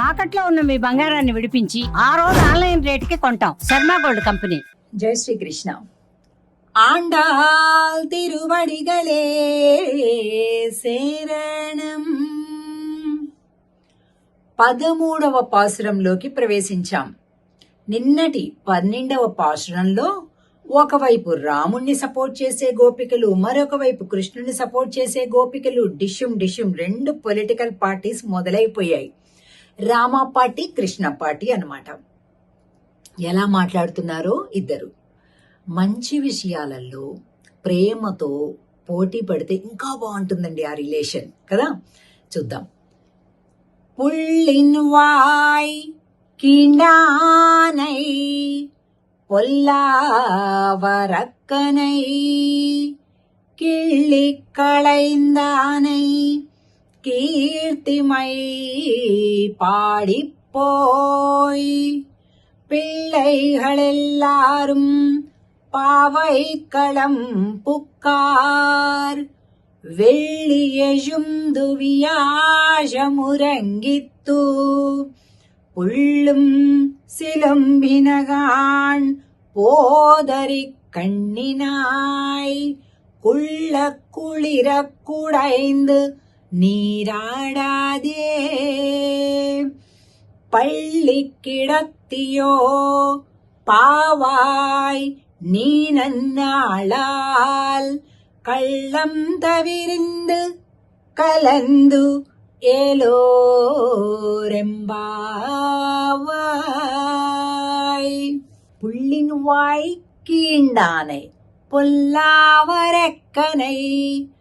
తాకట్లో ఉన్న మీ బంగారాన్ని విడిపించి ఆ రోజు ఆన్లైన్ రేటుకి కొంటాం. Sharma gold company. జై శ్రీ కృష్ణ ఆండాల్ తిరువడిగలే శరణం. పదమూడవ పాసురంలోకి ప్రవేశించాం. నిన్నటి పన్నెండవ పాసురంలో ఒకవైపు రాముణ్ణి సపోర్ట్ చేసే గోపికలు మరొక వైపు కృష్ణుని సపోర్ట్ చేసే గోపికలు డిషుం డిషుం రెండు political parties మొదలైపోయాయి. Rama party Krishna party అన్నమాట ఎలా మాట్లాడుతున్నారో ఇద్దరు మంచి విషయాలలో ప్రేమతో పోటీ పడితే ఇంకా బాగుంటుందండి ఆ రిలేషన్ కదా చూద్దాం పుల్లిన్ వాయ్ కిండానై பொல்லாவரக்கனை கிள்ளிக் களைந்தானை கீர்த்திமை பாடிப்போய் பிள்ளைகள் எல்லாரும் பாவை களம் புக்கார் വെള്ളിയഴും ദുവിയാശമുരങ്ങിത്തു പുള്ളും സിലംബിനകാൺ പോതരി കണ്ണിനായി കുള്ള കുളിരക്കുടൈന്ത് நீராடாதே. பள்ளி கிடத்தியோ பாவாய் நீ நன்னாளால் கள்ளம் தவிரிந்து கலந்து ஏலோரெம்பாவாய். புள்ளின் வாய் கீண்டானை பொல்லாவரக்கனை.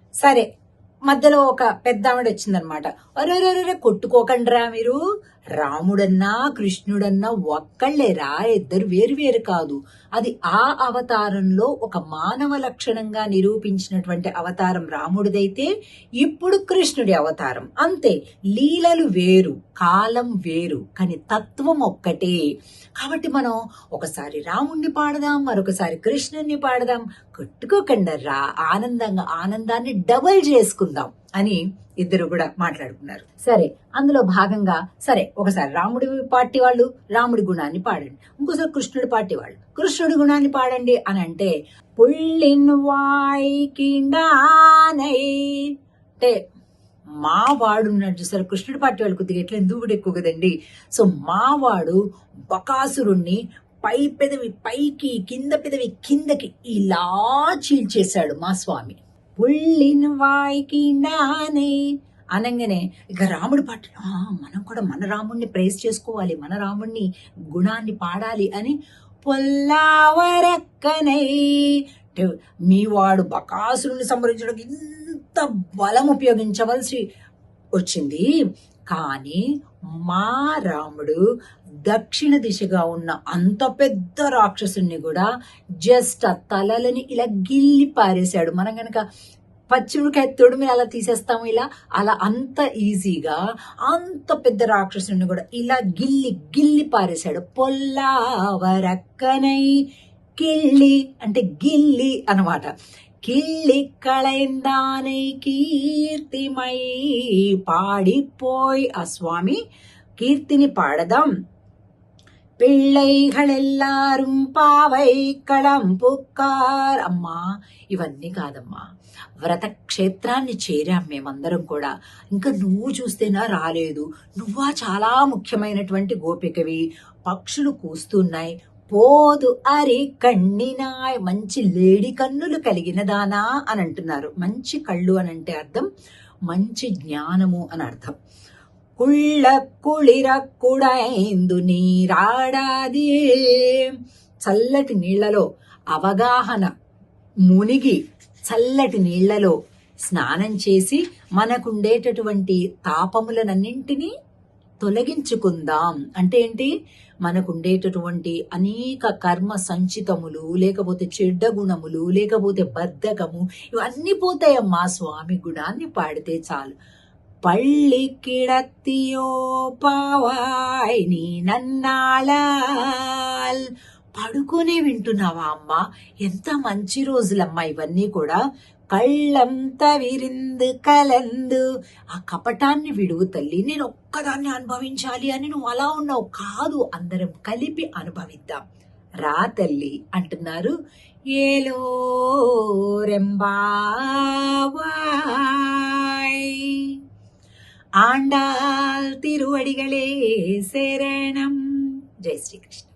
சரி మధ్యలో ఒక పెద్ద ఆవిడ వచ్చిందనమాట. అరే కొట్టుకోకండిరా మీరు. రాముడన్నా కృష్ణుడన్నా ఒక్కళ్ళేరా ఇద్దరు వేరు వేరు కాదు. అది ఆ అవతారంలో ఒక మానవ లక్షణంగా నిరూపించినటువంటి అవతారం రాముడిదైతే ఇప్పుడు కృష్ణుడి అవతారం. అంతే లీలలు వేరు కాలం వేరు కానీ తత్వం ఒక్కటే. కాబట్టి మనం ఒకసారి రాముణ్ణి పాడదాం మరొకసారి కృష్ణుణ్ణి పాడదాం. కొట్టుకోకుండా రా ఆనందంగా ఆనందాన్ని డబల్ చేసుకుందాం. అని ఇద్దరు కూడా మాట్లాడుకున్నారు. సరే అందులో భాగంగా సరే ఒకసారి రాముడి పార్టీ వాళ్ళు రాముడి గుణాన్ని పాడండి. ఇంకోసారి కృష్ణుడి పార్టీ వాళ్ళు. కృష్ణుడి గుణాన్ని పాడండి అని అంటే పుల్లిన్ వాయికిండానై అంటే మావాడు ఉన్నాడు చూసారు కృష్ణుడి పార్టీ వాళ్ళు కొద్దిగా ఎట్లా దూకుడు ఎక్కువ కదండి? సో మావాడు బకాసురుణ్ణి పై పెదవి పైకి కింద పెదవి కిందకి ఇలా చీల్చేశాడు మా స్వామి. పుల్లిన వాయికి నానే అనగానే ఇక రాముడి పాట మనం కూడా మన రాముడిని ప్రేస్ చేసుకోవాలి మన రాముడిని గుణాన్ని పాడాలి అని పొల్లావరక్కనై మీ వాడు బకాసురుని సంహరించడానికి ఇంత బలం ఉపయోగించవలసి వచ్చింది. కానీ మా రాముడు దక్షిణ దిశగా ఉన్న అంత పెద్ద రాక్షసుని కూడా జస్ట్ ఆ తలలని ఇలా గిల్లి పారేశాడు మనం గనక పచ్చిమిరకాయ తొడిమి అలా తీసేస్తాము ఇలా అలా అంత ఈజీగా అంత పెద్ద రాక్షసుని కూడా ఇలా గిల్లి గిల్లి పారేశాడు పొల్లావరక్కనై కిల్లి అంటే గిల్లి అన్నమాట கிள்ளி களைந்தானை கீர்த்திமை பாடிப்போய் ఆ స్వామి కీర్తిని పిళ్ళైగళెల్లారం పావై కళంపుక్కార్ అమ్మా ఇవన్నీ కాదమ్మా వ్రత క్షేత్రాన్ని చేరాం మేమందరం కూడా. ఇంకా నువ్వు చూస్తేనా రాలేదు. నువ్వా చాలా ముఖ్యమైనటువంటి గోపికవి. పక్షులు కూస్తున్నాయి. పోదు అరే కన్నినాయ్. మంచి లేడి కన్నులు కలిగిన దానా అని అంటున్నారు. మంచి కళ్ళు అని అంటే అర్థం మంచి జ్ఞానము అని అర్థం. కుళ్ళ குளிர కుడైందు నీరాడాది చల్లటి నీళ్ళలో అవగాహన మునిగి చల్లటి నీళ్ళలో స్నానం చేసి మనకుండేటటువంటి తాపములనన్నింటినీ తొలగించుకుందాం అంటే ఏంటి? మనకుండేటటువంటి అనేక కర్మ సంచితములు లేకపోతే చెడ్డ గుణములు లేకపోతే బద్ధకము ఇవన్నీ పోతాయమ్మా స్వామి గుణాన్ని పాడితే చాలు. పళ్ళి கிடத்தியோ பாவாய் నీ నన్నాళాల్ పడుకునే వింటున్నావా అమ్మా? ఎంత మంచి రోజులమ్మా ఇవన్నీ కూడా. కళ్ళంత విరిందు కలందు. ఆ కపటాన్ని విడువు తల్లి నేను ఒక్కదాన్ని అనుభవించాలి అని నువ్వు అలా ఉన్నావు కాదు అందరం కలిపి అనుభవిద్దాం. రా తల్లి అంటున్నారు. ఏలో రెంబావాయ్. ఆండాల్ తిరువడిగలే శరణం జై శ్రీకృష్ణ